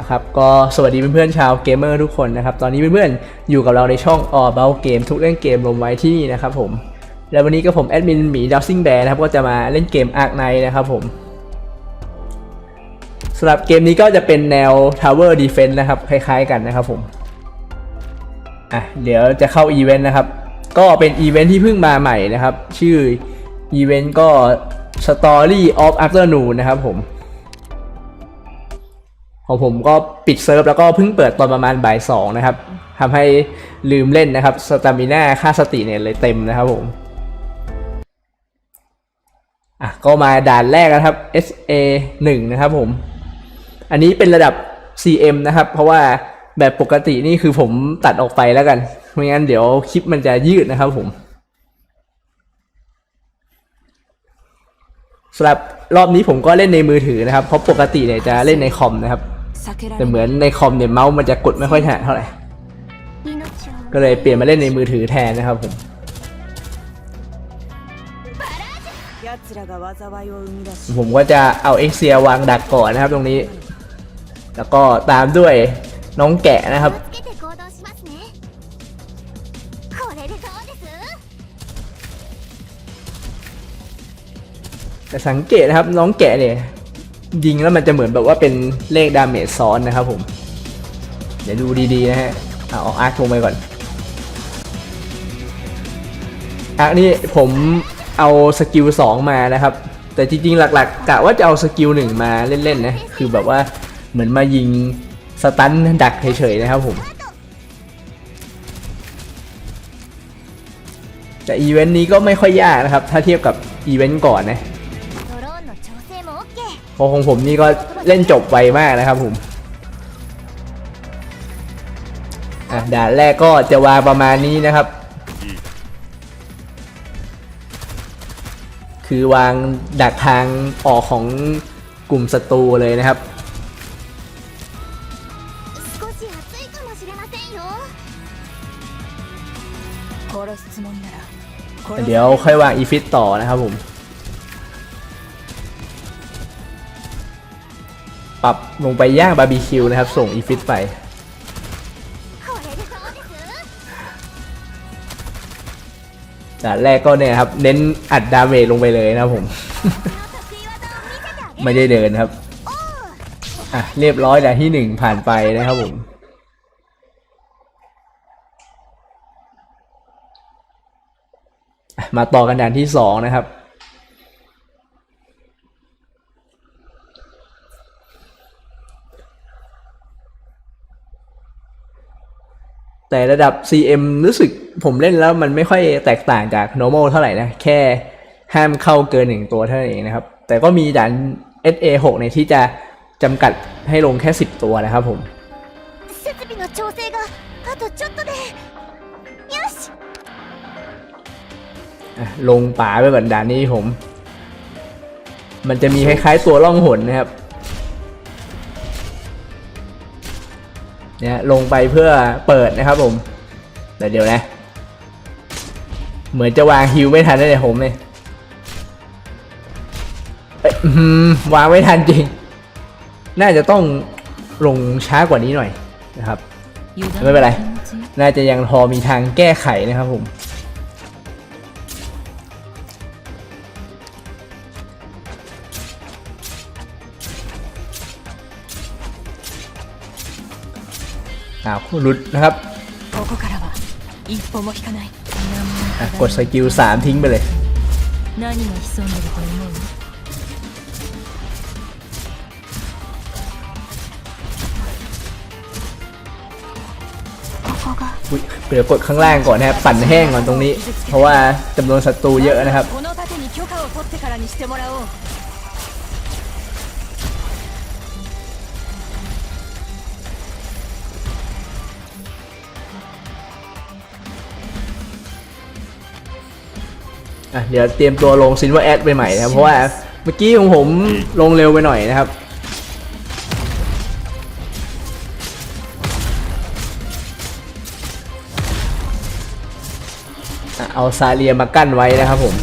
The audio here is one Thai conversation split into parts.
นะครับก็สวัสดีเพื่อนๆชาวเกมเมอร์ทุกคนนะครับตอนนี้เพื่อนๆอยู่กับเราในช่อง All About Game ทุกเรื่องเกมลงไว้ที่นี่นะครับผมแล้ววันนี้ก็ผมแอดมินหมีดับซิงแบร์นะครับก็จะมาเล่นเกม Ark Knight นะครับผมสำหรับเกมนี้ก็จะเป็นแนว Tower Defense นะครับคล้ายๆกันนะครับผมอะเดี๋ยวจะเข้าอีเวนต์นะครับก็เป็นอีเวนต์ที่เพิ่งมาใหม่นะครับ ชื่ออีเวนต์ก็ Story of Afternoon นะครับผม ของผมก็ปิดเซิร์ฟแล้วก็เพิ่งเปิดตอนประมาณบ่ายสองนะครับทำให้ลืมเล่นนะครับสตามิน่าค่าสติเนี่ยเลยเต็มนะครับผมอะก็มาด่านแรกนะครับ SA 1นะครับผม อันนี้เป็นระดับ CM นะครับ เพราะว่าแบบปกตินี่คือผมตัดออกไปแล้วกัน ไม่งั้นเดี๋ยวคลิปมันจะยืดนะครับผมสำหรับรอบนี้ผมก็เล่นในมือถือนะครับ เพราะปกติเนี่ยจะเล่นในคอมนะครับ แต่เหมือนในคอมเนี่ยเมาส์มันจะกดไม่ค่อยถนัดเท่าไหร่ ก็เลยเปลี่ยนมาเล่นในมือถือแทนนะครับผมผมก็จะเอาเอ็กเซียวางดักก่อนนะครับตรงนี้ แล้วก็ตามด้วยน้องแกะนะครับ แต่สังเกตนะครับน้องแกะเนี่ย ยิงแล้วมันจะเหมือนแบบว่าเป็นเลขดาเมจซ้อนนะครับผม เดี๋ยวดูดีๆนะฮะเอาอาอาร์คลงไปก่อนอาร์คนี่ผมเอาสกิล2มานะครับ แต่จริงๆ หลักๆกะว่าจะเอาสกิล1มาเล่นๆนะคือแบบว่าเหมือนมายิงสตันดักเฉยๆนะครับผมแต่อีเวนต์นี้ก็ไม่ค่อยยากนะครับ ถ้าเทียบกับอีเวนต์ก่อนนะ พอของผมนี่ก็เล่นจบไวมากนะครับผมด่านแรกก็จะวางประมาณนี้นะครับ คือวางดักทางออกของกลุ่มศัตรูเลยนะครับ เดี๋ยวค่อยวางอีฟิตต่อนะครับผม ปรับลงไปย่างบาร์บีคิวนะครับ ส่งอีฟิตไป ด่าแรกก็เนี่ยครับ เน้นอัดดาเมจลงไปเลยนะผม ไม่ได้เดินครับ อะ เรียบร้อยด่นที่หนึ่งผ่านไปนะครับผมมาต่อกันด่านที่สองนะครับ แต่ระดับ CM รู้สึกผมเล่นแล้วมันไม่ค่อยแตกต่างจาก normal เท่าไหร่นะ แค่ห้ามเข้าเกินหนึ่งตัวเท่านั้นเองนะครับ แต่ก็มีด่าน SA6 เนี่ยที่จะจำกัดให้ลงแค่ 10 ตัวนะครับผมลงป่าไปเหมืนดานนี้ผม มันจะมีคล้ายๆตัวล่องหนนะครับ เนี่ยลงไปเพื่อเปิดนะครับผมแต่เดี๋ยวนะ เหมือนจะวางฮิวไม่ทันได้เลยผมเนี่ย วางไม่ทันจริง น่าจะต้องลงช้ากว่านี้หน่อยนะครับ ไม่เป็นไร น่าจะยังพอมีทางแก้ไขนะครับผม ดาคู่รุดนะครับกดสกิลสามทิ้งไปเลยเดี๋ยวกดข้างล่างก่อนนะครับ ปั่นแห้งก่อนตรงนี้ เพราะว่าจำนวนศัตรูเยอะนะครับ เดี๋ยวเตรียมตัวลงซินว่าแอดไปใหม่นะครับเพราะว่าเมื่อกี้ของผมลงเร็วไปหน่อยนะครับเอาซาเลียมากั้นไว้นะครับผม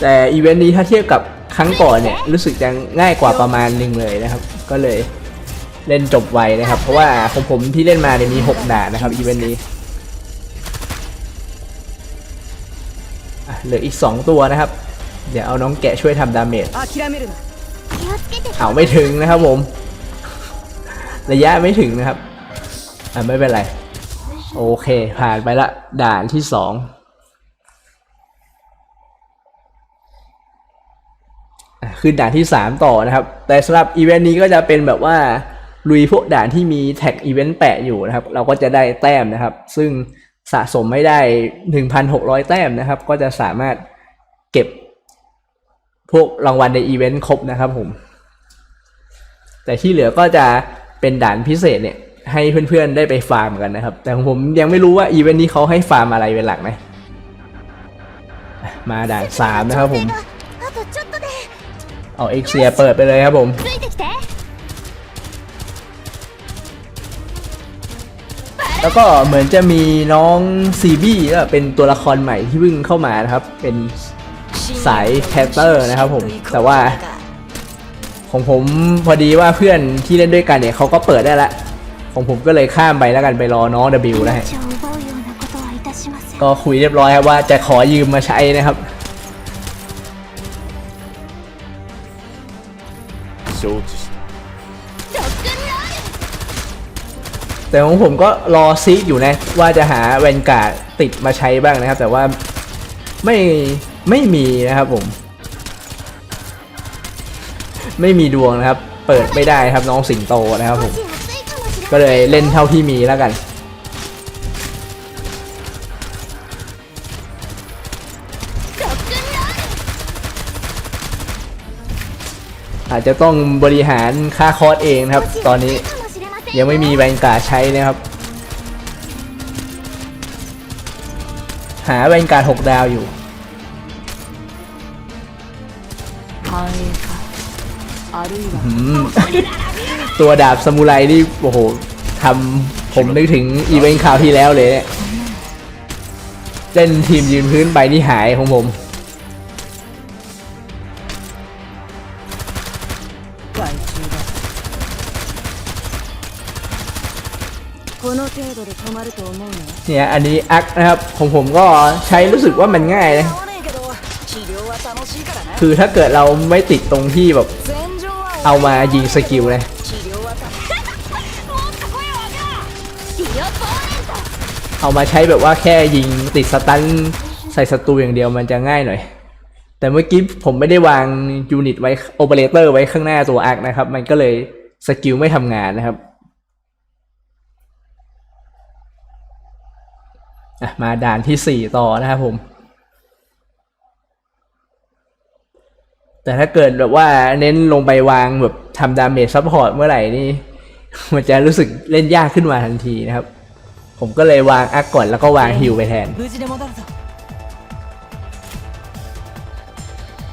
แต่อีเวนต์นี้ถ้าเทียบกับครั้งก่อนเนี่ย รู้สึกจะง่ายกว่าประมาณหนึ่งเลยนะครับ ก็เลย เล่นจบไวนะครับ เพราะว่าของผมที่เล่นมาเนี่ยมี 6 ด่านนะครับอีเวนต์นี้เหลืออีก 2 ตัวนะครับ เดี๋ยวเอาน้องแกะช่วยทำดาเมจเอาไม่ถึงนะครับผม ระยะไม่ถึงนะครับ อ่าไม่เป็นไร โอเค ผ่านไปละ ด่านที่ 2คือด่านที่ 3 ต่อนะครับ แต่สำหรับอีเวนต์นี้ก็จะเป็นแบบว่า ลุยพวกด่านที่มีแท็กอีเวนต์แปะอยู่นะครับ เราก็จะได้แต้มนะครับ ซึ่งสะสมไม่ได้ 1,600 แต้มนะครับ ก็จะสามารถเก็บพวกรางวัลในอีเวนต์ครบนะครับผม แต่ที่เหลือก็จะเป็นด่านพิเศษเนี่ยให้เพื่อนๆได้ไปฟาร์มกันนะครับ แต่ของผมยังไม่รู้ว่าอีเวนต์นี้เขาให้ฟาร์มอะไรเป็นหลักนะมาด่านสามนะครับผม เอาเอ็กเซียเปิดไปเลยครับผม แล้วก็เหมือนจะมีน้องซีบี้เป็นตัวละครใหม่ที่เพิ่งเข้ามานะครับ เป็นสายแคปเตอร์นะครับผม แต่ว่า ของผมพอดีว่าเพื่อนที่เล่นด้วยกันเนี่ยเขาก็เปิดได้ละของผมก็เลยข้ามไปแล้วกันไปรอน้อง W นะฮะก็คุยเรียบร้อยครับว่าจะขอยืมมาใช้นะครับ แต่ของผมก็รอซิกอยู่นะ ว่าจะหาแวนกาติดมาใช้บ้างนะครับ แต่ว่าไม่ไม่มีนะครับผม ไม่มีดวงนะครับ เปิดไม่ได้ครับน้องสิงโตนะครับผม ก็เลยเล่นเท่าที่มีแล้วกันอาจจะต้องบริหารค่าคอร์สเองครับ ตอนนี้ ยังไม่มีแบงกาใช้นะครับ หาแบงกาหกดาวอยู่ตัวดาบสมุไรนี่โอ้โหทำผมนึกถึงอีเวนต์คราวที่แล้วเลยเจยเล่นทีมยืนพื้นไปนี่หายของผม เนี่ยอันนี้แอคนะครับของผมก็ใช้รู้สึกว่ามันง่ายนะคือถ้าเกิดเราไม่ติดตรงที่แบบ เอามายิงสกิลนะเอามาใช้แบบว่าแค่ยิงติดสตันใส่ศัตรูอย่างเดียวมันจะง่ายหน่อย แต่เมื่อกี้ผมไม่ได้วางยูนิตไว้โอเปอเรเตอร์ไว้ข้างหน้าตัวอาร์คนะครับ มันก็เลยสกิลไม่ทำงานนะครับ มาด่านที่สี่ต่อนะครับผม แต่ถ้าเกิดแบบว่าเน้นลงไปวางแบบทำดาเมจซัพพอร์ตเมื่อไหร่นี่ มันจะรู้สึกเล่นยากขึ้นมาทันทีนะครับ ผมก็เลยวางอักก่อนแล้วก็วางฮิลไปแทน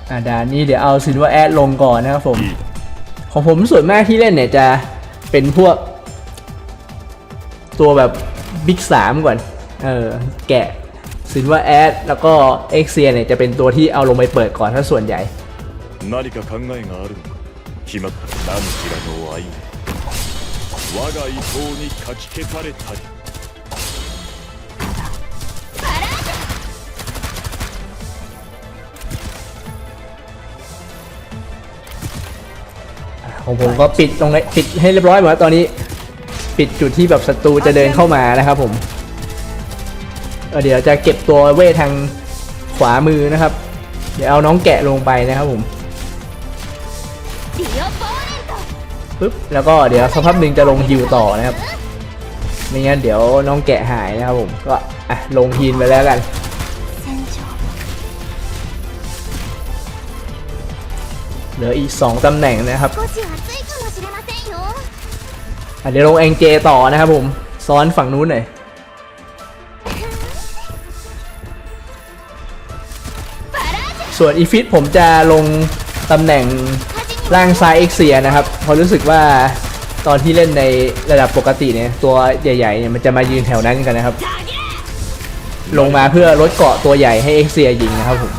อ่าด่านนี้เดี๋ยวเอาซินว่าแอดลงก่อนนะครับผม ของผมส่วนมากที่เล่นเนี่ยจะเป็นพวก ตัวแบบบิ๊กสามก่อน เออ แกะซินว่าแอดแล้วก็เอ็กเซียเนี่ยจะเป็นตัวที่เอาลงไปเปิดก่อนถ้าส่วนใหญ่ 何か考えがあるのか決まった何ちらの愛我が意向にかき消されたりของผมก็ปิดตรงนี้ปิดให้เรียบร้อยหมดแล้วตอนนี้ ปิดจุดที่แบบศัตรูจะเดินเข้ามานะครับผม เดี๋ยวจะเก็บตัวเวททางขวามือนะครับ เดี๋ยวเอาน้องแกะลงไปนะครับผมปึ๊บแล้วก็เดี๋ยวสักพักหนึ่งจะลงฮิวต่อนะครับไม่งั้นเดี๋ยวน้องแกะหายนะครับผมก็อะลงฮีนไปแล้วกันเหลืออีก 2ตำแหน่งนะครับเดี๋ยวลงแองเจต่อนะครับผม ซ้อนฝั่งนู้นหน่อย ส่วนอีฟิตผมจะลงตำแหน่งล่างซ้ายเอ็กเซียนะครับเพราะรู้สึกว่าตอนที่เล่นในระดับปกติเนี่ยตัวใหญ่ๆเนี่ยมันจะมายืนแถวนั้นกันนะครับ ลงมาเพื่อลดเกาะตัวใหญ่ให้เอ็กเซียยิงนะครับผม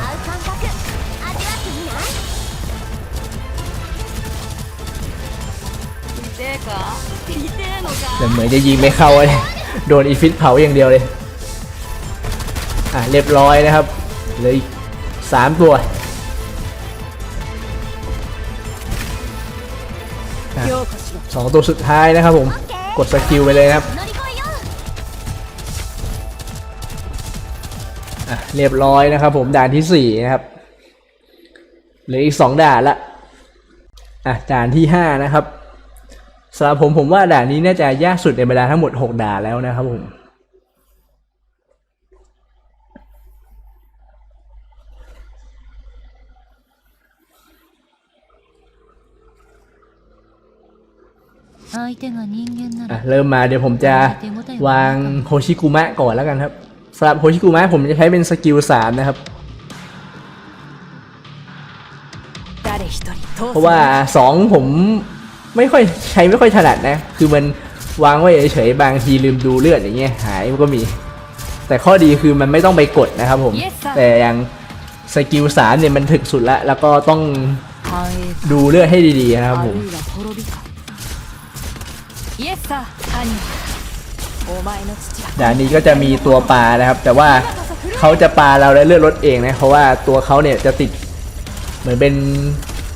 แต่เหมือนจะยิงไม่เข้าเลยโดนอีฟิตเผาอย่างเดียวเลย อะเรียบร้อยนะครับเลย สามตัวสองตัวสุดท้ายนะครับผม กดสกิลไปเลยครับเรียบร้อยนะครับผมด่านที่สี่นะครับเหลืออีกสองด่านละอะด่านที่ห้านะครับสำหรับผมผมว่าด่านนี้น่าจะยากสุดในเวลาทั้งหมดหกด่านแล้วนะครับผม เริ่มมาเดี๋ยวผมจะวางโฮชิกุมะก่อนแล้วกันครับสำหรับโฮชิกุมะผมจะใช้เป็นสกิลสามนะครับ เพราะว่าสองผมไม่ค่อยใช้ไม่ค่อยถนัดนะ คือมันวางไว้เฉยๆบางทีลืมดูเลือดอย่างเงี้ยหายก็มี แต่ข้อดีคือมันไม่ต้องไปกดนะครับผม แต่ยังสกิลสามเนี่ยมันถึกสุดละแล้วก็ต้องดูเลือดให้ดีๆนะครับผม ด่านนี้ก็จะมีตัวปลานะครับ แต่ว่าเขาจะปลาเราได้เลือดรถเองนะเพราะว่าตัวเขาเนี่ยจะติดเหมือนเป็น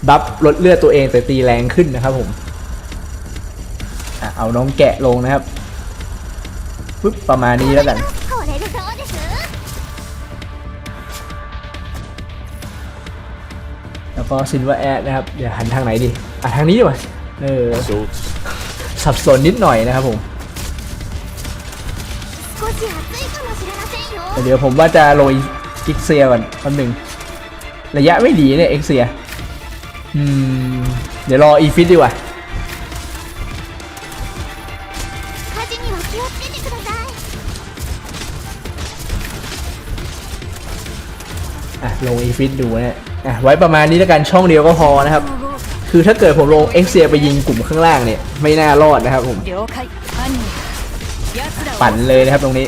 บัฟลดเลือดตัวเองแต่ตีแรงขึ้นนะครับผมอเอาน้องแกะลงนะครับปึ๊บประมาณนี้แล้วกันแล้วก็ซินว่าแอดนะครับเดี๋ยวหันทางไหนดีอะทางนี้ดีกว่าเออ สับสนนิดหน่อยนะครับผมเดี๋ยวผมว่าจะโรยเอ็กเซียก่อนคนหนึ่งระยะไม่ดีเนี่ยเอ็กเซียเดี๋ยวรออีฟิตดีกว่าลงอีฟิตดูนะอะไว้ประมาณนี้แล้วกันช่องเดียวก็พอนะครับ คือถ้าเกิดผมลงเอ็กเซียไปยิงกลุ่มข้างล่างเนี่ย ไม่น่ารอดนะครับผม ปั่นเลยนะครับตรงนี้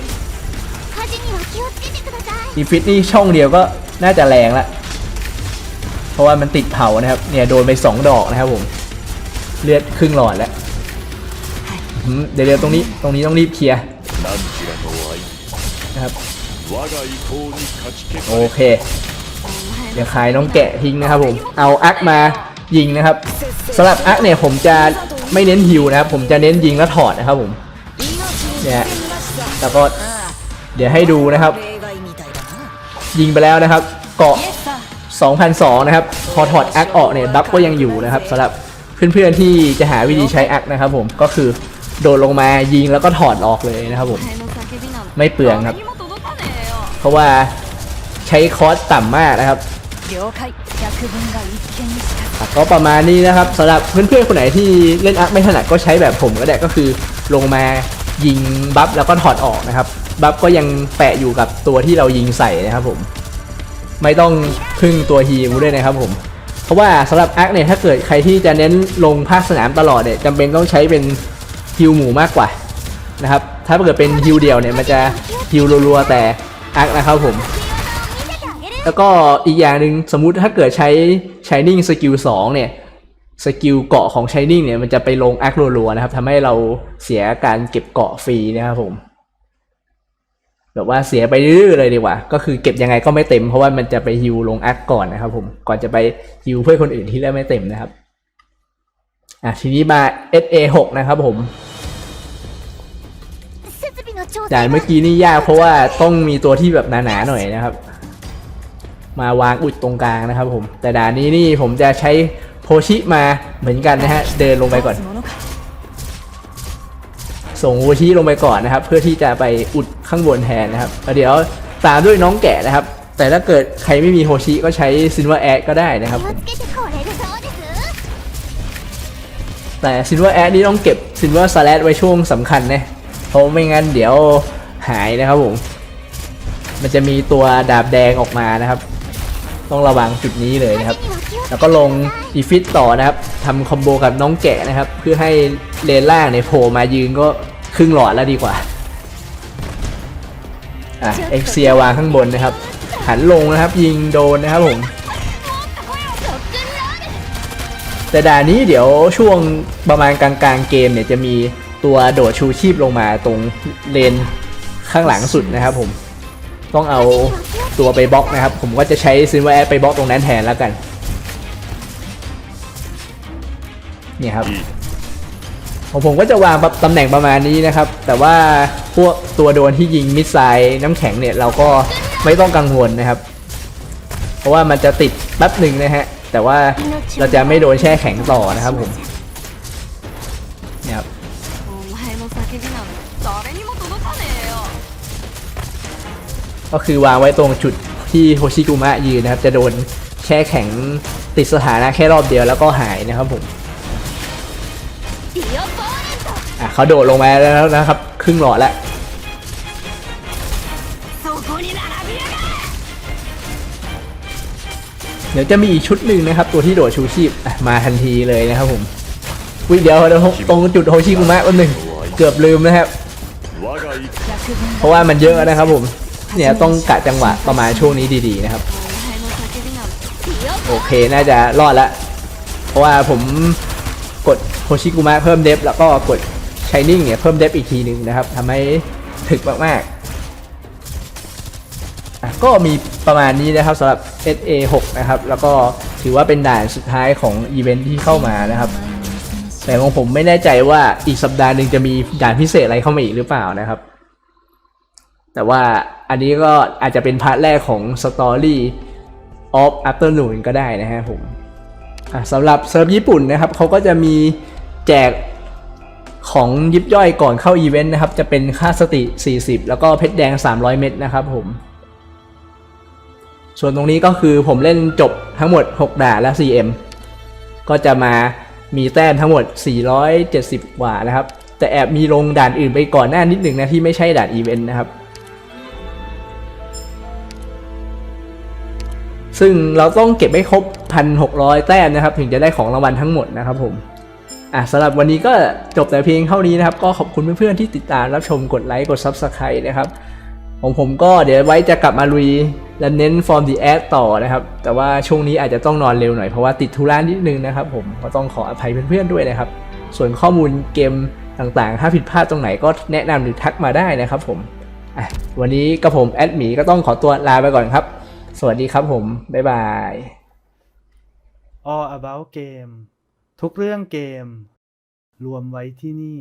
อีฟิตนี่ช่องเดียวก็น่าจะแรงละ เพราะว่ามันติดเผานะครับ เนี่ยโดนไป 2 ดอกนะครับผม เลือดครึ่งหลอดแล้ว เดี๋ยวๆตรงนี้ตรงนี้ต้องรีบเคลียร์นะครับ โอเค เดี๋ยวขายน้องแกะทิ้งนะครับผม เอาอักมา ยิงนะครับสำหรับอัคเนี่ยผมจะไม่เน้นฮิวนะครับ ผมจะเน้นยิงแล้วถอดนะครับผมเนี่ยแล้วก็เดี๋ยวให้ดูนะครับ ยิงไปแล้วนะครับ เกาะ 2002 นะครับ พอถอดแอคออกเนี่ยดับก็ยังอยู่นะครับสำหรับเพื่อนๆที่จะหาวิธีใช้แอคนะครับผมก็คือโดดลงมายิงแล้วก็ถอดออกเลยนะครับผม ไม่เปลืองครับ เพราะว่าใช้คอสต่ำมากนะครับ ก็ประมาณนี้นะครับสำหรับเพื่อนๆคนไหนที่เล่นอัคไม่ถนัดก็ใช้แบบผมก็ได้ก็คือลงมายิงบัฟแล้วก็ถอดออกนะครับ บัฟก็ยังแปะอยู่กับตัวที่เรายิงใส่นะครับผม ไม่ต้องพึ่งตัวฮีลด้วยนะครับผม เพราะว่าสำหรับอัคเนี่ยถ้าเกิดใครที่จะเน้นลงภาคสนามตลอดเนี่ยจำเป็นต้องใช้เป็นฮิวหมู่มากกว่านะครับ ถ้าเกิดเป็นฮิวเดียวเนี่ยมันจะฮิวรัวๆแต่อัคนะครับผม แล้วก็อีกอย่างหนึ่งสมมุติถ้าเกิดใช้ Shining Skill 2 เนี่ย สกิลเกาะของ Shining เนี่ยมันจะไปลงแอครัวๆนะครับทำให้เราเสียการเก็บเกาะฟรีนะครับผม แบบว่าเสียไปเรื่อยๆเลยดีกว่า ก็คือเก็บยังไงก็ไม่เต็มเพราะว่ามันจะไปฮิวลงแอคก่อนนะครับผม ก่อนจะไปฮิวเพื่อคนอื่นที่แล้วไม่เต็มนะครับ อะทีนี้มา SA6 นะครับผมแต่เมื่อกี้นี่ยากเพราะว่าต้องมีตัวที่แบบหนาๆหน่อยนะครับ มาวางอุดตรงกลางนะครับผม แต่ด่านนี้นี่ผมจะใช้โพชิมาเหมือนกันนะฮะ เดินลงไปก่อน ส่งโพชิลงไปก่อนนะครับ เพื่อที่จะไปอุดข้างบนแทนนะครับเดี๋ยวตามด้วยน้องแกะนะครับ แต่ถ้าเกิดใครไม่มีโฮชิก็ใช้ซินว่าแอดก็ได้นะครับ แต่ซินว่าแอดนี่ต้องเก็บซินว่าสลัดไว้ช่วงสำคัญนะเพราะไม่งั้นเดี๋ยวหายนะครับผม มันจะมีตัวดาบแดงออกมานะครับ ต้องระวังจุดนี้เลยนะครับ แล้วก็ลงดีฟิตต่อนะครับทำคอมโบกับน้องแกะนะครับ เพื่อให้เลนล่างในโผล่มายืนก็ครึ่งหลอดแล้วดีกว่าอะเอ็กเซียวางข้างบนนะครับ หันลงนะครับ ยิงโดนนะครับผมแต่ด่านนี้เดี๋ยวช่วงประมาณกลางๆเกมเนี่ยจะมีตัวโดดชูชีพลงมาตรงเลนข้างหลังสุดนะครับผม ต้องเอาตัวไปบล็อกนะครับ ผมก็จะใช้ซินวาแอดไปบล็อกตรงนั้นแทนแล้วกันเนี่ยครับいいของผมก็จะวางแบบตำแหน่งประมาณนี้นะครับ แต่ว่าพวกตัวโดนที่ยิงมิสไซล์น้ำแข็งเนี่ยเราก็ไม่ต้องกังวลนะครับ เพราะว่ามันจะติดแป๊บหนึ่งนะฮะ แต่ว่าเราจะไม่โดนแช่แข็งต่อนะครับผมเนี่ยครับ ก็คือวางไว้ตรงจุดที่โฮชิกุมะยืนนะครับ จะโดนแช่แข็งติดสถานะแค่รอบเดียวแล้วก็หายนะครับผมอะเขาโดดลงมาแล้วนะครับ ครึ่งหลอดแล้วเดี๋ยวจะมีอีกชุดหนึ่งนะครับ ตัวที่โดดชูชีพมาทันทีเลยนะครับผมวิเดียวเราตรงจุดโฮชิกุมะอันหนึ่งเกือบลืมนะครับ เพราะว่ามันเยอะนะครับผม เนี่ยต้องกะจังหวะประมาณช่วงนี้ดีๆนะครับ โอเคน่าจะรอดละเพราะว่าผมกดโฮชิกุมะเพิ่มเดฟแล้วก็กดชายนิ่งเนี่ยเพิ่มเดฟอีกทีหนึ่งนะครับทำให้ถึกมากๆ ก็มีประมาณนี้นะครับสำหรับ SA6 นะครับ แล้วก็ถือว่าเป็นด่านสุดท้ายของอีเวนท์ที่เข้ามานะครับ แต่ของผมไม่แน่ใจว่าอีกสัปดาห์หนึ่งจะมีด่านพิเศษอะไรเข้ามาอีกหรือเปล่านะครับ แต่ว่าอันนี้ก็อาจจะเป็นพาร์ทแรกของ Story of Afternoon ก็ได้นะฮะผมะสำหรับเซิร์ฟญี่ปุ่นนะครับเขาก็จะมีแจกของยิบย่อยก่อนเข้าอีเวนต์นะครับ จะเป็นค่าสติ 40 แล้วก็เพชรแดง 300 เม็ดนะครับผม ส่วนตรงนี้ก็คือผมเล่นจบทั้งหมด 6 ด่าและ 4M ก็จะมามีแต้มทั้งหมด 470 กว่านะครับ แต่แอบมีลงด่านอื่นไปก่อนหน้านิดหนึ่งนะที่ไม่ใช่ด่านอีเวนต์นะครับ ซึ่งเราต้องเก็บให้ครบ 1,600 แต้มนะครับ ถึงจะได้ของรางวัลทั้งหมดนะครับผมอะสำหรับวันนี้ก็จบแต่เพียงเท่านี้นะครับ ก็ขอบคุณเพื่อนๆที่ติดตามรับชมกดไลค์กด Subscribe นะครับของผมก็เดี๋ยวไว้จะกลับมาลุยและเน้นฟอร์มดีแอดต่อนะครับ แต่ว่าช่วงนี้อาจจะต้องนอนเร็วหน่อยเพราะว่าติดธุระนิดนึงนะครับผมก็ต้องขออภัยเพื่อนๆด้วยนะครับ ส่วนข้อมูลเกมต่างๆ ถ้าผิดพลาดตรงไหนก็แนะนำหรือทักมาได้นะครับผมวันนี้กับผมแอดหมีก็ต้องขอตัวลาไปก่อนครับ สวัสดีครับผม บ๊ายบาย All About Game ทุกเรื่องเกม รวมไว้ที่นี่